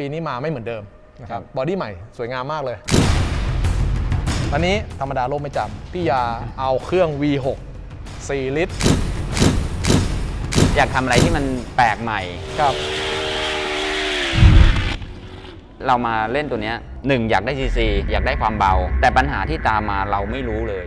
ปีนี้มาไม่เหมือนเดิมนะคครัรับบบอดี้ใหม่สวยงามมากเลยตอนนี้ธรรมดาโลกไม่จำพี่ยาเอาเครื่อง V6 4 ลิตร อยากทำอะไรที่มันแปลกใหม่ ครับ เรามาเล่นตัวเนี้ยหนึ่งอยากได้ซีซีอยากได้ความเบา แต่ปัญหาที่ตามมาเราไม่รู้เลย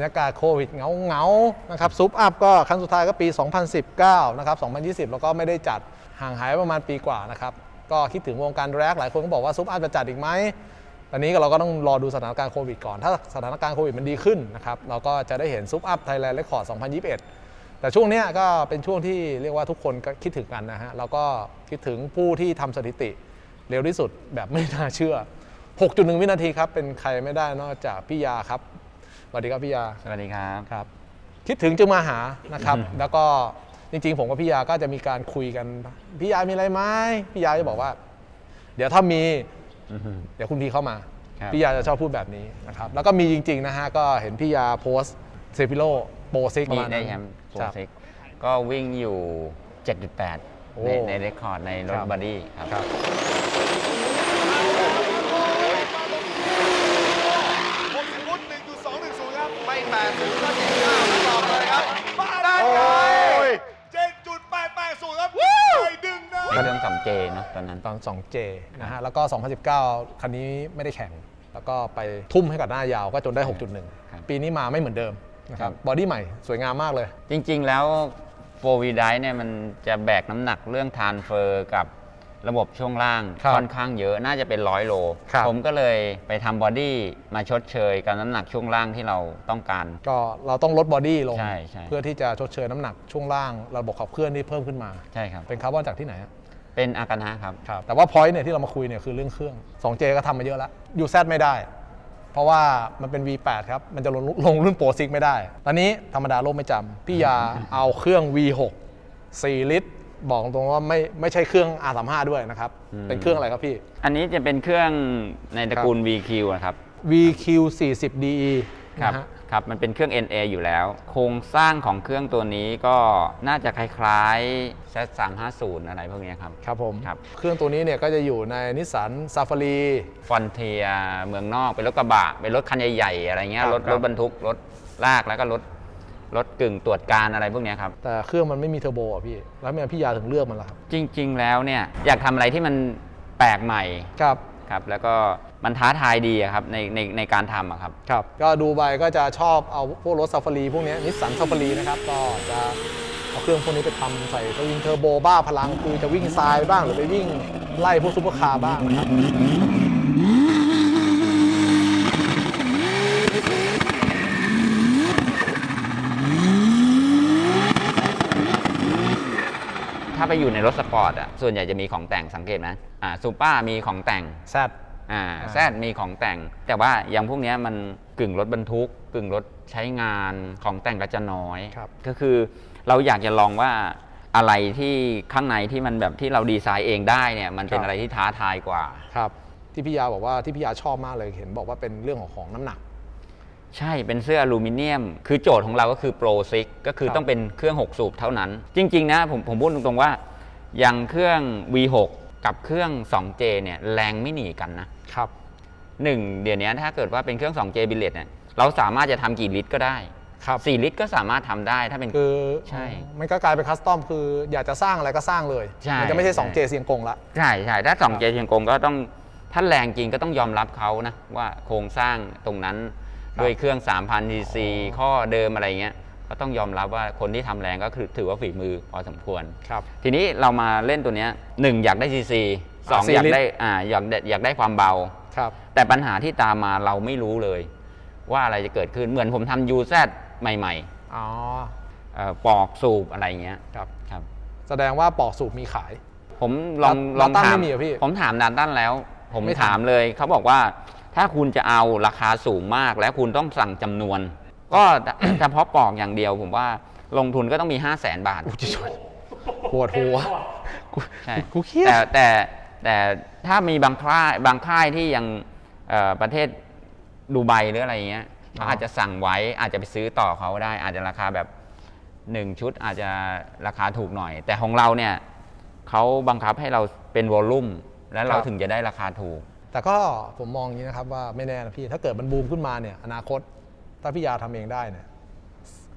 รรยากาศโควิดเงาเงาๆนะครับซุปอัพก็ครั้งสุดท้ายก็ปี 2019 นะครับ 2020 แล้วก็ไม่ได้จัดห่างหายประมาณปีกว่านะครับ ก็คิดถึงวงการแร็กหลายคนก็บอกว่าซุปอัพจะจัดอีกไหมตอนนี้เราก็ต้องรอดูสถานการณ์โควิดก่อน ถ้าสถานการณ์โควิดมันดีขึ้นนะครับ เราก็จะได้เห็นซุปอัพไทยแลนด์เรคคอร์ด 2021 แต่ช่วงนี้ก็เป็นช่วงที่เรียกว่าทุกคนก็คิดถึงกันนะฮะ เราก็คิดถึงผู้ที่ทำสถิติเร็วที่สุดแบบไม่น่าเชื่อ 6.1 วินาทีครับ เป็นใครไม่ได้นอกจากพี่ยาครับ สวัสดีครับพี่ยาสวัสดีครับ ครับ คิดถึงจึงมาหานะครับ แล้วก็จริงๆ ผมกับพี่ยาก็จะมีการคุยกัน พี่ยามีอะไรไหมพี่ยาจะบอกว่า เดี๋ยวถ้ามีเดี๋ยวคุณพีเข้ามาครับพี่ยาจะชอบพูดแบบนี้นะครับ แล้วก็มีจริง ๆ นะฮะ ก็เห็นพี่ยาโพสต์เซฟิโลโปรซิกประที่มาณได้นั้นแชมป์โปรครับซิกก็วิ่งอยู่โอ้7.8 ในในเรคคอร์ดในรถครับบอดี้ครับ ครับ หกฟุตหนึ่งจุดสองหนึ่งศูนย์ครับ ไม่แปดศูนย์ก็เจ็ดเก้าแล้วต่อเลยครับมาได้ไงเจ็ดจุดแปดแปดศูนย์ครับไปดึงนะ ในเครื่อง 2J เน อะตอนนั้นตอน 2J นะฮะแล้วก็ 2019 คันนี้ไม่ได้แข่ง แล้วก็ไปทุ่มให้กับหน้ายาวก็จนได้ครับ6.1 ปีนี้มาไม่เหมือนเดิมนะครับบอดี้ใหม่สวยงามมากเลย จริง ๆ แล้วโฟวีไดเนี่ยมันจะแบกน้ำหนักเรื่องทานเฟอร์กับระบบช่วงล่างครับค่อนข้างเยอะน่าจะเป็นร้อยโลครับผมก็เลยไปทำบอดี้มาชดเชยกับน้ำหนักช่วงล่างที่เราต้องการ ก็เราต้องลดบอดี้ลงใช่ใช่เพื่อที่จะชดเชยน้ำหนักช่วงล่าง ระบบขับเคลื่อนที่เพิ่มขึ้นมา ใช่ครับ เป็นคาร์บอนจากที่ไหนฮะ เป็นอากานะครับ ครับแต่ว่าพอยต์เนี่ยที่เรามาคุยเนี่ยคือเรื่องเครื่อง 2J ก็ทำมาเยอะแล้วยูแซไม่ได้ เพราะว่ามันเป็น V8 ครับ มันจะลงลงรุ่นโปรซิกไม่ได้ ตอนนี้ธรรมดาโลกไม่จำพี่ยาเอาเครื่อง V6 4 ลิตร บอกตรงว่าไม่ไม่ใช่เครื่อง R35 ด้วยนะครับ อืม เป็นเครื่องอะไรครับพี่ อันนี้จะเป็นเครื่องในตระกูล VQ นะครับ VQ 40 DE ครับ นะฮะ ครับมันเป็นเครื่อง NA อยู่แล้ว โครงสร้างของเครื่องตัวนี้ก็น่าจะคล้ายๆ Z350 อะไรพวกเนี้ยครับ ครับผมครับ เครื่องตัวนี้เนี่ยก็จะอยู่ในนิสสันซาฟารี ฟอนเทียเมืองนอกเป็นรถกระบะ เป็นรถคันใหญ่ๆ อะไรเงี้ยครับรถครับ รถบรรทุกรถลากแล้วก็รถรถกึ่งตรวจการอะไรพวกเนี้ยครับ แต่เครื่องมันไม่มีเทอร์โบอะพี่ แล้วทำไมพี่ยาถึงเลือกมันล่ะครับ จริง ๆ แล้วเนี่ยอยากทำอะไรที่มันแปลกใหม่ครับ ครับ แล้วก็ มันท้าทายดีอะครับในในในการทำอะครับ ครับ ก็ดูไปก็จะชอบเอาพวกรถซาฟารีพวกเนี้นิสสันซาฟารีนะครับ ก็จะเอาเครื่องพวกนี้ไปทำใส่สวิงเทอร์โบบ้าพลัง คือจะวิ่งทรายบ้างหรือไปวิ่งไล่พวกซุปเปอร์คาร์บ้างนะครับ ถ้าไปอยู่ในรถสปอร์ตอะส่วนใหญ่จะมีของแต่งสังเกตไหมอ่าซูเปอร์มีของแต่ง แซด อ่าอ่าแซดมีของแต่ง แต่ว่าอย่างพวกเนี้ยมันกึ่งรถบรรทุก กึ่งรถใช้งานของแต่งก็จะน้อยครับก็คือเราอยากจะลองว่าอะไรที่ข้างในที่มันแบบที่เราดีไซน์เองได้เนี่ยมันเป็นอะไรที่ท้าทายกว่า ครับ ที่พี่ยาบอกว่าที่พี่ยาชอบมากเลยเห็นบอกว่าเป็นเรื่องของของน้ำหนัก ใช่เป็นเสื้ออลูมิเนียม คือโจทย์ของเราก็คือโปรซิกก็คือครับต้องเป็นเครื่อง 6 สูบเท่านั้น จริง ๆ นะผมผมพูดตรงๆว่าอย่างเครื่อง V6 กับเครื่อง 2J เนี่ยแรงไม่หนีกันนะครับหนึ่งเดี๋ยวนี้ถ้าเกิดว่าเป็นเครื่อง 2J b i l l e t เนี่ยเราสามารถจะทำกี่ลิตรก็ได้ครับสี่ลิตรก็สามารถทำได้ถ้าเป็น คือใช่มันก็กลายเป็นคัสตอมคืออยากจะสร้างอะไรก็สร้างเลย ใช่มัจะไม่ใช่ ใช่ 2J เสียงกงละ ใช่ใช่ถ้าสองเจเชียงกงก็ต้องถ้าแรงจริงก็ต้องยอมรับเขานะว่าโครงสร้างตรงนั้นครับ ด้วยเครื่อง 3,000 cc ข้อเดิมอะไรเงี้ย ก็ต้องยอมรับว่าคนที่ทำแรงก็คือถือว่าฝีมือพอสมควรครับทีนี้เรามาเล่นตัวเนี้ยหนึ่งอยากได้ cc สองอะสี่อยากลิตรได้อ่าอยากได้อยากได้ความเบาครับ แต่ปัญหาที่ตามมาเราไม่รู้เลย ว่าอะไรจะเกิดขึ้นเหมือนผมทำ UZ ใหม่อ๋อๆเอ่อปอกสูบอะไรเงี้ยครับครับ แสดงว่าปอกสูบมีขาย ผมลองดัลตองดัตตันถามไม่มีเหรอพี่ผมถามดันตันแล้ว ผมไม่ทำถามเลยเขาบอกว่าถ้าคุณจะเอาราคาสูงมากและคุณต้องสั่งจำนวน ก็เฉพาะปอกอย่างเดียวผมว่าลงทุนก็ต้องมี 5 0 0แสนบาท อุยจดปวดหัวกูใช่ กูเครียดแต่แต่แต่ถ้ามีบางค่ายบางค่ายที่ยังเอ่อประเทศดูไบหรืออะไรเงี้ยอ๋ออาจจะสั่งไว้อาจจะไปซื้อต่อเขาได้ อาจจะราคาแบบหนึ่งชุดอาจจะราคาถูกหน่อย แต่ของเราเนี่ยเขาบังคับให้เราเป็นวอลลุ่มแล้วเราถึงจะได้ราคาถูก แต่ก็ผมมองอย่างนี้นะครับว่าไม่แน่นะพี่ ถ้าเกิดมันบูมขึ้นมาเนี่ยอนาคต ถ้าพี่ยาทำเองได้เนี่ย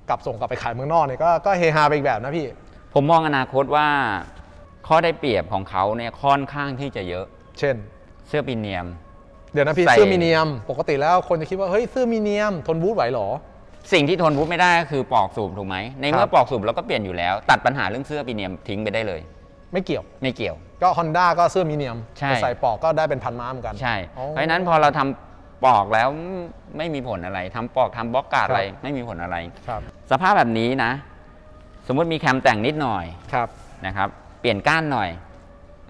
กลับส่งกลับไปขายเมืองนอกเนี่ยก็ก็เฮฮาไปอีกแบบนะพี่ ผมมองอนาคตว่า ข้อได้เปรียบของเขาเนี่ยค่อนข้างที่จะเยอะ เช่น เสื้อปีเนียม เดี๋ยวนะพี่ใส่เสื้อมีเนียม ปกติแล้วคนจะคิดว่าเฮ้ยเสื้อมีเนียม ทนบูทไหวเหรอ สิ่งที่ทนวุฒไม่ได้ก็คือปอกสูบถูกไหมในคเมื่รัอบปอกสูบเราก็เปลี่ยนอยู่แล้ว ตัดปัญหาเรื่องเสื้อปีเนียมทิ้งไปได้เลย ไม่เกี่ยวไม่เกี่ยว ก็ Honda ก็เสื้อมีเนียมใช่แต่ใส่ปอกก็ได้เป็นพันม้าเหมือนกันใช่อ๋อเพราะฉะนั้นพอเราทำ ปอกแล้วไม่มีผลอะไรทำปอกทำบล็อกการ์ดครับอะไรไม่มีผลอะไรครับ สภาพแบบนี้นะ สมมติมีแคมแต่งนิดหน่อยครับนะครับ เปลี่ยนก้านหน่อย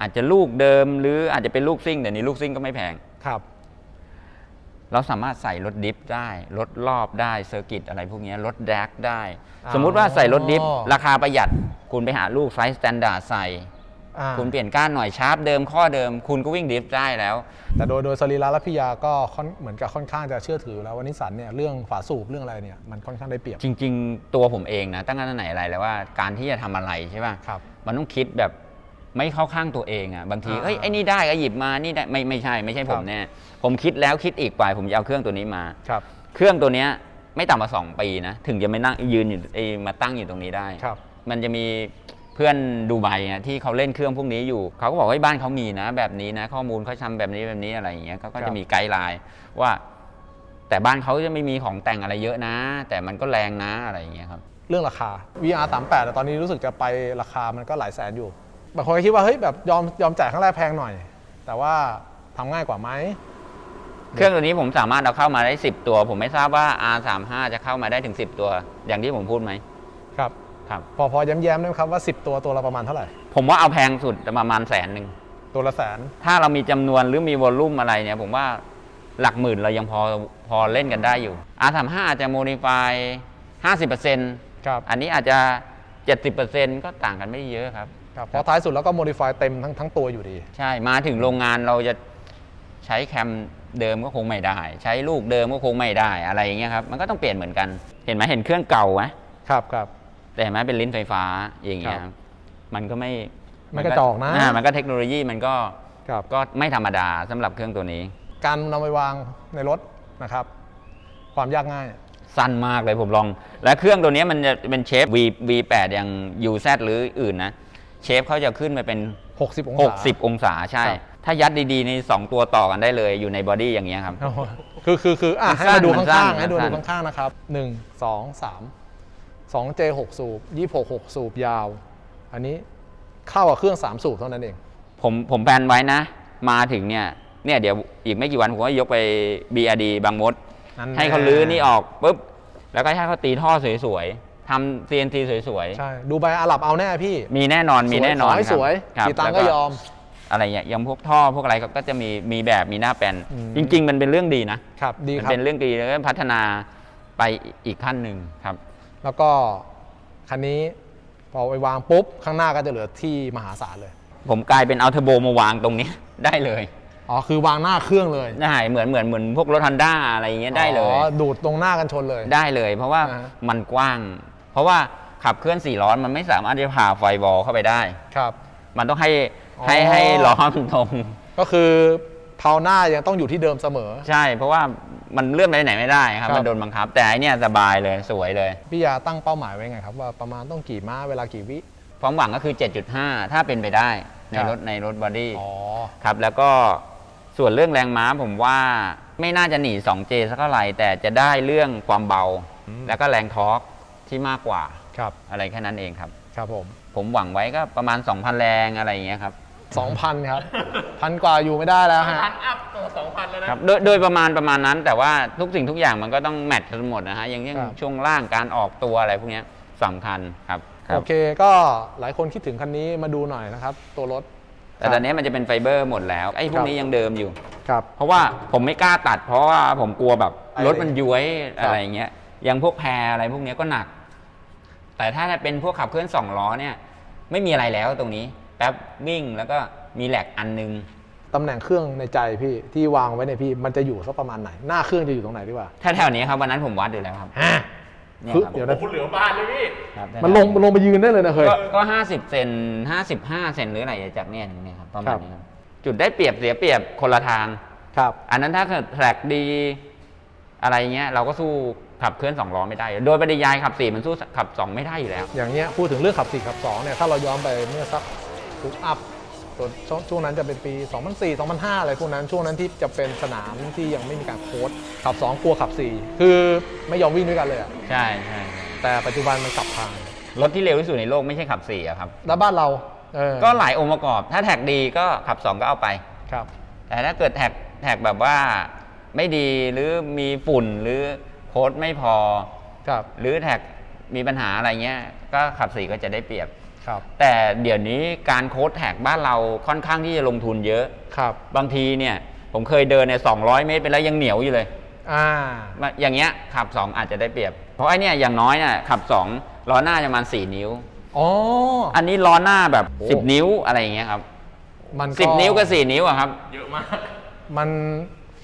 อาจจะลูกเดิมหรืออาจจะเป็นลูกซิ่งเดี๋ยวนี้ลูกซิ่งก็ไม่แพงครับ เราสามารถใส่รถดิฟได้รถรอบได้เซอร์กิตอะไรพวกเนี้ยรถแดกได้อ๋อสมมุติว่าใส่รถดิฟราคาประหยัดคุณไปหาลูกไซส์สแตนดาร์ดใส่ อ่า คุณเปลี่ยนก้านหน่อยชาร์ปเดิมข้อเดิม คุณก็วิ่งดิฟได้แล้ว แต่โดยโดยสรีระและพิยาก็ค่อนเหมือนกับค่อนข้างจะเชื่อถือแล้วว่านิสสันเนี่ยเรื่องฝาสูบเรื่องอะไรเนี่ยมันค่อนข้างได้เปรียบ จริง ๆ ตัวผมเองนะตั้งแต่ไหนอะไรแล้วว่าการที่จะทำอะไรใช่ป่ะครับมันต้องคิดแบบไม่เข้าข้างตัวเองอะ่ะบางทีอ่าเอ้ยไอ้นี่ได้ก็หยิบมานี่ได้ไม่ไม่ใช่ไม่ใช่ผมครับแน่ผมคิดแล้วคิดอีกไปผมจะเอาเครื่องตัวนี้มา ครับเครื่องตัวเนี้ยไม่ต่ำกว่าสองปีนะถึงจะไม่นั่งยืนอยู่ไอ้มาตั้งอยู่ตรงนี้ได้ ครับ มันจะมี เพื่อนดูไบอะที่เขาเล่นเครื่องพวกนี้อยู่เขาก็บอกว่าบ้านเขามีนะ แบบนี้นะ ข้อมูลเขาทำแบบนี้แบบนี้อะไรอย่างเงี้ยเขาก็ครัจะบมีไกด์ไลน์ว่า แต่บ้านเขาจะไม่มีของแต่งอะไรเยอะนะ แต่มันก็แรงนะอะไรอย่างเงี้ยครับเรื่องราคา VR 38แต่ตอนนี้รู้สึกจะไปราคามันก็หลายแสนอยู่บางคนก็คิดว่าเฮ้ยแบบยอมยอมจ่ายครั้งแรกแพงหน่อย แต่ว่าทำง่ายกว่าไหมเครื่องตัวนี้ผมสามารถเอาเข้ามาได้ 10 ตัว ผมไม่ทราบว่า R35 จะเข้ามาได้ถึง 10 ตัว อย่างที่ผมพูดไหม ครับครับ พอพอย้ำๆได้ไหมครับว่า 10 ตัวตัวละประมาณเท่าไหร่ ผมว่าเอาแพงสุดประมาณแสนหนึ่ง ตัวละแสน ถ้าเรามีจำนวนหรือมีวอลลุ่มอะไรเนี่ย ผมว่าหลักหมื่นเรายังพอพอเล่นกันได้อยู่ R35 อาจจะโมดิฟาย50%ครับ อันนี้อาจจะ70%ก็ต่างกันไม่ได้เยอะครับ ครับเพราะท้ายสุดแล้วก็โมดิฟายเต็มทั้งทั้งตัวอยู่ดี ใช่ มาถึงโรงงานเราจะใช้แคมเดิมก็คงไม่ได้ ใช้ลูกเดิมก็คงไม่ได้อะไรอย่างเงี้ยครับ มันก็ต้องเปลี่ยนเหมือนกัน เห็นไหมเห็นเครื่องเก่าไหมครับครับ แต่เห็นไหมเป็นลิ้นไฟฟ้าอย่างเงี้ยครับมันก็ไม่มันกระจอกนะามันก็เทคโนโลยีมันก็ครับ ก็ไม่ธรรมดาสำหรับเครื่องตัวนี้ การนำไปวางในรถนะครับ ความยากง่าย สั้นมากเลยผมลอง และเครื่องตัวนี้มันจะเป็นเชฟ V V8 อย่าง UZ หรืออื่นนะ เชฟเขาจะขึ้นไปเป็น 60 องศา 60 องศาใช่ ครับ ถ้ายัดดีๆในสองตัวต่อกันได้เลยอยู่ในบอดี้อย่างเงี้ยครับ โอ้โหคือคือคืออะมันให้สั้มานดูมันสั้ข้านงๆ ให้ดูมันสั้ดูน ข้างๆนะครับหนึ่ง สองสามสองเจหกสูบยี่หกหกสูบยาว อันนี้เข้ากับเครื่องสามสูบเท่านั้นเอง ผมผมแพลนไว้นะ มาถึงเนี่ยเนี่ยเดี๋ยวอีกไม่กี่วันผมก็ยกไป BRD บางมด นั่นแหละให้เขาลื้อนี่ออกปุ๊บแล้วก็ให้เขาตีท่อสวยๆทำ CNC สวยใช่ ดูใบอาหรับเอาแน่พี่ๆ มีแน่นอนมีแน่นอนขอให้ครับสวยครับกี่ตังค์แล้วก็ยอม อะไรเงี้ยอยังพวกท่อพวกอะไรก็ก็จะมีมีแบบมีหน้าแปลนอืม จริง ๆ มันเป็นเรื่องดีนะครับ ดีมันครับ เป็นเรื่องดีแล้วก็พัฒนาไปอีกขั้นหนึ่งครับ แล้วก็คันนี้พอไปวางปุ๊บ ข้างหน้าก็จะเหลือที่มหาศาลเลย ผมกลายเป็นเอาเทอร์โบมาวางตรงนี้ ได้เลย อ๋อ คือวางหน้าเครื่องเลยได้เหมือนเหมือนเหมือนพวกรถฮันด้าอะไรอย่างเงี้ยได้เลย อ๋อ ดูดตรงหน้ากันชนเลย ได้เลย เพราะว่าอ่าฮะ มันกว้าง เพราะว่าขับเคลื่อนสี่ล้อมันไม่สามารถจะผ่าไฟบอลเข้าไปได้ ครับ มันต้องให้อ๋อให้ให้ล้อมันตรง ก็คือเพาหน้ายังต้องอยู่ที่เดิมเสมอ ใช่ เพราะว่ามันเลื่อนไปไหนไม่ได้ครับ ครับ มันโดนบังคับ แต่อันเนี้ยสบายเลยสวยเลย พี่ยาตั้งเป้าหมายไว้ไงครับ ว่าประมาณต้องกี่ม้าเวลากี่วิ ความหวังก็คือ 7.5 ถ้าเป็นไปได้ในครับ รถในรถบอดี้อ๋อ ครับแล้วก็ส่วนเรื่องแรงม้าผมว่าไม่น่าจะหนี 2J สักเท่าไหร่ แต่จะได้เรื่องความเบา อืม แล้วก็แรงทอร์กที่มากกว่าครับอะไรแค่นั้นเองครับ ครับผม ผมหวังไว้ก็ประมาณ 2,000 แรงอะไรอย่างเงี้ยครับ 2,000 ครับ พันกว่าอยู่ไม่ได้แล้วฮะครับโดยโดยประมาณประมาณนั้น แต่ว่าทุกสิ่งทุกอย่างมันก็ต้องแมทช์กันหมดนะฮะอย่างเช่นครับ ช่วงล่างการออกตัวอะไรพวกเนี้ยสำคัญครับครับ โอเคก็หลายคนคิดถึงคันนี้มาดูหน่อยนะครับ ตัวรถ แต่ตอนนี้มันจะเป็นไฟเบอร์หมดแล้วไอ้พวกนี้ยังเดิมอยู่ ครับ เพราะว่าผมไม่กล้าตัด เพราะว่าผมกลัวแบบไอ้รถมันย้วยครับ อะไรอย่างเงี้ยอย่างพวกแพรอะไรพวกเนี้ยก็หนัก แต่ถ้าเป็นพวกขับเคลื่อนสองล้อเนี่ย ไม่มีอะไรแล้วตรงนี้แป๊บวิ่งแล้วก็มีแหลกอันนึงตำแหน่งเครื่องในใจพี่ที่วางไว้ในยพี่มันจะอยู่สักประมาณไหน หน้าเครื่องจะอยู่ตรงไหนดีกว่าถ้าแถวนี้ครับวันนั้นผมวัดอยู่แล้วครับเนี่ยคือครับเดี๋ยวนะคุณเหลือบ้านเลยพี่ครับมันลงมันลงไปยืนได้เลยนะเคย ก็ก็ห้าสิบเซนห้าสิบห้าเซนหรืออะไรจากเนี่ยถึงเนี่ยครับประมาครัณบนี้ครับจุดได้เปรียบเสียเปรียบคนละทาง ครับ อันนั้นถ้าเกิดแทร็กดีอะไรเงี้ย เราก็สู้ขับเคลื่อนสองล้อไม่ได้ โดยปริยายขับสี่มันสู้ขับสองไม่ได้อยู่แล้ว อย่างเงี้ยพูดถึงเรื่องขับ4ขับ2เนี่ยถ้าเราย้อนไปเมื่อสัก ทุกอัพตัวช่วงช่วงนั้นจะเป็นปี 2004 2005 อะไรพวกนั้นช่วงนั้นที่จะเป็นสนามที่ยังไม่มีการโค้ดขับ 2 กลัวขับ 4 คือไม่ยอมวิ่งด้วยกันเลยอะใช่ใช่แต่ปัจจุบันมันกลับทางรถที่เร็วที่สุดในโลกไม่ใช่ขับสี่อะครับ แล้วบ้านเราเออก็หลายองค์ประกอบ ถ้าแท็กดีก็ขับสองก็เอาไป ครับ แต่ถ้าเกิดแท็กแท็กแบบว่าไม่ดีหรือมีฝุ่นหรือโค้ดไม่พอ ครับ หรือแท็กมีปัญหาอะไรเงี้ย ก็ขับสี่ก็จะได้เปรียบ ครับแต่เดี๋ยวนี้การโค้ดแท็กบ้านเราค่อนข้างที่จะลงทุนเยอะ ครับบางทีเนี่ยผมเคยเดินเนี่ยสองเมตรไปแล้วยังเหนียวอยู่เลย อ่ามาอย่างเงี้ยขับ 2 อาจจะได้เปรียบ เพราะไอเนี่ยอย่างน้อยเนี่ยขับ 2 ล้อหน้าจะประมาณ4นิ้ว อ๋อ อันนี้ล้อหน้าแบบโอ้10 นิ้วอะไรอย่างเงี้ยครับมันก็10นิ้วกับ4นิ้วอะครับ เยอะมาก มัน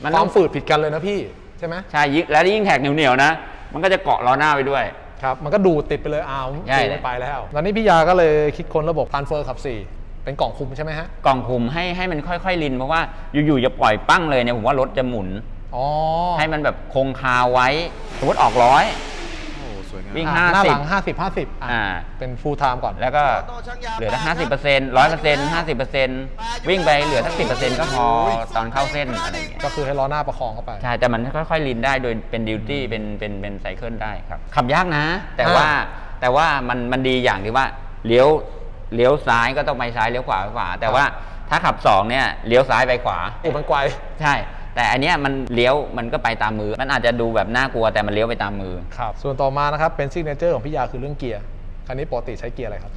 มันคต้วาองมฝืดผิดกันเลยนะพี่ ใช่ไหมใช่ยิ่งแล้วยิ่งแท็กเหนียวๆนะ มันก็จะเกาะล้อหน้าไปด้วย ครับมันก็ดูดติดไปเลยอ้าวใช่ตีไม่ไปแล้วตอนนี้พี่ยาก็เลยคิดค้นระบบ transfer ขับ 4 เป็นกล่องคุมใช่ไหมฮะ กล่องคุมให้ให้มันค่อยๆลินเพราะว่าอยู่ๆจะปล่อยปั้งเลยเนี่ยผมว่ารถจะหมุน อ๋อให้มันแบบคงคาไว้ สมมติออกร้อยโอ้ส วยงามวิ่งอะหน้าหลัง 50 50 50อะอ่า เป็น full time ก่อน แล้วก็เหลือทั้งห้าสิบเปอร์เซ็นต์ร้อยเปอร์เซ็นต์ห้าสิบเปอร์เซ็นต์วิ่งไปเหลือทั้งสิบเปอร์เซ็นต์ก็พอตอนเข้าเส้นอะไรอย่างเงี้ยก็คือให้ล้อหน้าประคองเข้าไป ใช่แต่มันค่อยๆลินได้โดยเป็นดิวตี้เป็นเป็นเป็นไซเคิลได้ครับขับยากนะ แต่อ่าว่าแต่ว่ามันมันดีอย่างที่ว่าเลี้ยวเลี้ยวซ้ายก็ต้องไปซ้ายเลี้ยวขวาไปขวา แต่ว่าถ้าขับสองเนี่ยเลี้ยวซ้ายไปขวา โอ้มันไกว ใช่ แต่อันเนี้ยมันเลี้ยวมันก็ไปตามมือ มันอาจจะดูแบบน่ากลัวแต่มันเลี้ยวไปตามมือ ครับส่วนต่อมานะครับเป็นซิกเนเจอร์ของพี่ยาคือเรื่องเกียร์คันนี้ปกติใช้เกียร์อะไรครับ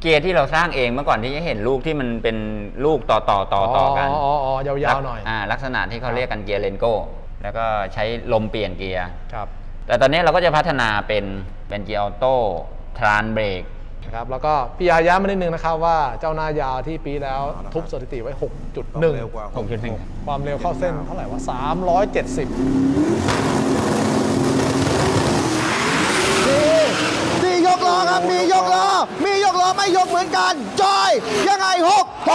เกียร์ที่เราสร้างเองเมื่อก่อนที่จะเห็นลูกที่มันเป็นลูกต่อต่อต่อต่อกันอ๋ออ๋อยาวๆหน่อยอ่าลักษณะที่เขาเรียกกันเกียร์เลนโก้แล้วก็ใช้ลมเปลี่ยนเกียร์ ครับ แต่ตอนนี้เราก็จะพัฒนาเป็นเป็นเกียร์ออโต้ทรานเบรก นะครับแล้วก็พี่ยาย้ำมานิดนึงนะครับว่าเจ้าหน้ายาวที่ปีแล้วเอาละครับทุบสถิติไว้ต้องเร็วกว่า6.1 6.1ความเร็วเข้าเส้นเท่าไหร่วะ370 มียกล้อครับ มียกล้อ มียกล้อไม่ยกเหมือนกัน จอย ยังไงหกห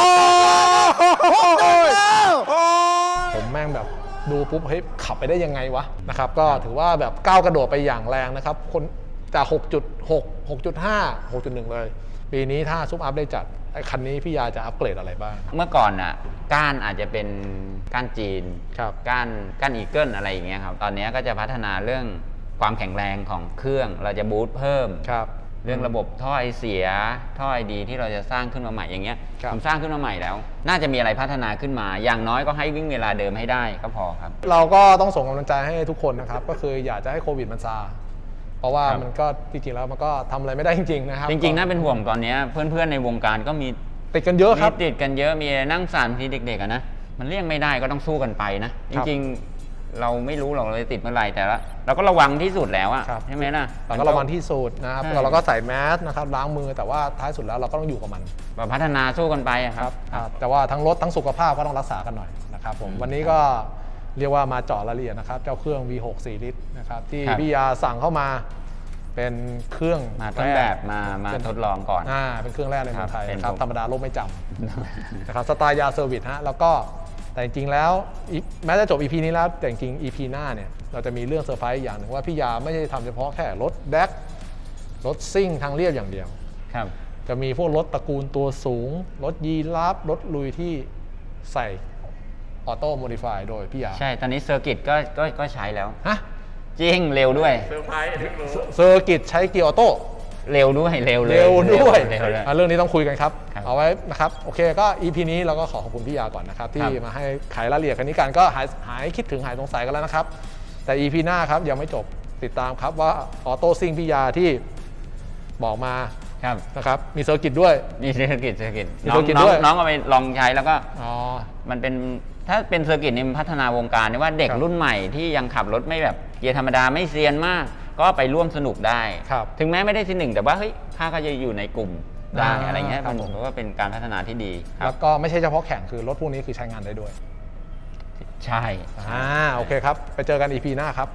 กหกหนึ่งแล้ว ผมแม่งแบบดูปุ๊บเฮ้ยขับไปได้ยังไงวะนะครับก็ถือว่าแบบก้าวกระโดดไปอย่างแรงนะครับคน จาก6.6 6.5 6.1 เลย ปีนี้ถ้าซุปอัพได้จัดไอ้คันนี้พี่ยาจะอัปเกรดอะไรบ้าง เมื่อก่อนน่ะก้านอาจจะเป็นก้านจีนครับก้านก้านอีเกิลอะไรอย่างเงี้ยครับ ตอนนี้ก็จะพัฒนาเรื่องความแข็งแรงของเครื่อง เราจะบูตเพิ่ม ครับ เรื่องระบบท่อไอเสียท่อไอดี ที่เราจะสร้างขึ้นมาใหม่อย่างเงี้ยครับ ผมสร้างขึ้นมาใหม่แล้ว น่าจะมีอะไรพัฒนาขึ้นมา อย่างน้อยก็ให้วิ่งเวลาเดิมให้ได้ก็พอครับ เราก็ต้องส่งกำลังใจให้ทุกคนนะครับ ก็คืออยากจะให้โควิดมันซา เพราะว่าครับ มันก็จริงๆแล้วมันก็ทำอะไรไม่ได้จริงๆนะครับจริงๆน่าเป็นห่วงตอนเนี้ยเพื่อนๆในวงการก็มีติดกันเยอะครับ มีติดกันเยอะมีนั่งสารทีเด็กๆอะนะมันเลี่ยงไม่ได้ก็ต้องสู้กันไปนะคจรับริงๆเราไม่รู้หรอกเราจะติดเมื่อไหร่แต่ละเราก็ระวังที่สุดแล้วอะครับ ใช่ไหมนะเราก็ระวังที่สุดนะครับใช่ เราก็ใส่แมสนะครับล้างมือแต่ว่าท้ายสุดแล้วเราก็ต้องอยู่กับมัน แบบพัฒนาสู้กันไปอะครับ ครับแต่ว่าทั้งรถทั้งสุขภาพก็ต้องรักษากันหน่อยนะครับผมอืมวันนี้ก็ เรียกว่ามาเจาะรายละเอียดนะครับ เจ้าเครื่อง V6 4 ลิตรนะครับที่ครับ พี่ยาสั่งเข้ามาเป็นเครื่องมาต้นแบบมามาเป็นทดลองก่อน อ่าเป็นเครื่องแรกในเมืองไทยครับนะครับเป็นธรรมดาโลกไม่จำ นะครับสไตล์ยาเซอร์วิสฮะแล้วก็แแต่จริงๆแล้วอีแม้จะจบ EP นี้แล้วแต่จริงๆ EP หน้าเนี่ยเราจะมีเรื่องเซอร์ไพรส์อย่างหนึ่งว่าพี่ยาไม่ได้ทำเฉพาะแค่รถแดกรถซิ่งทางเรียบอย่างเดียว ครับ จะมีพวกรถตระกูลตัวสูง รถยีราฟรถลุยที่ใส่ ออโต้โมดิฟายโดยพี่ยาใช่ ตอนนี้เซอร์กิตก็ก็ก็ใช้แล้ว ฮะจริงเร็วด้วย เซอร์ไพรส์อันนี้รู้ เซอร์กิตใช้เกียร์ออโต้ เร็วด้วยเร็วเลยเร็วด้วยเร็วเลย อะเรื่องนี้ต้องคุยกันครับ ครับเอาไว้นะครับ โอเคก็ EP นี้เราก็ขอขอบคุณพี่ยาก่อนนะครับ ที่ครับ มาให้ไขรายละเอียดกันนี้กันก็หายหายคิดถึงหายสงสัยกันแล้วนะครับ แต่ EP หน้าครับยังไม่จบติดตามครับว่าออโต้ซิ่งพี่ยาที่บอกมาครับนะครับมีเซอร์กิตด้วย นี่เซอร์กิตเซอร์กิตมีน้เซอองร์กิตน้อด้งวย น้องเอาไปลองใช้แล้วก็อ๋อ มันเป็น ถ้าเป็นเซอร์กิตนี่มันพัฒนาวงการนี่ว่าเด็กครับ รุ่นใหม่ที่ยังขับรถไม่แบบเกียร์ธรรมดาไม่เซียนมาก ก็ไปร่วมสนุกได้ ครับ ถึงแม้ไม่ได้ที่หนึ่งแต่ว่าเฮ้ยข้าก็จะอยู่ในกลุ่มได้อ่าอะไรเงี้ยครับมันผมผมว่าเป็นการพัฒนาที่ดีครัแล้บ วก็ไม่ใช่เฉพาะแข่งคือรถพวกนี้คือใช้งานได้ด้วย ใช่ อ่าโอเคครับ ไปเจอกัน EP หน้าครับ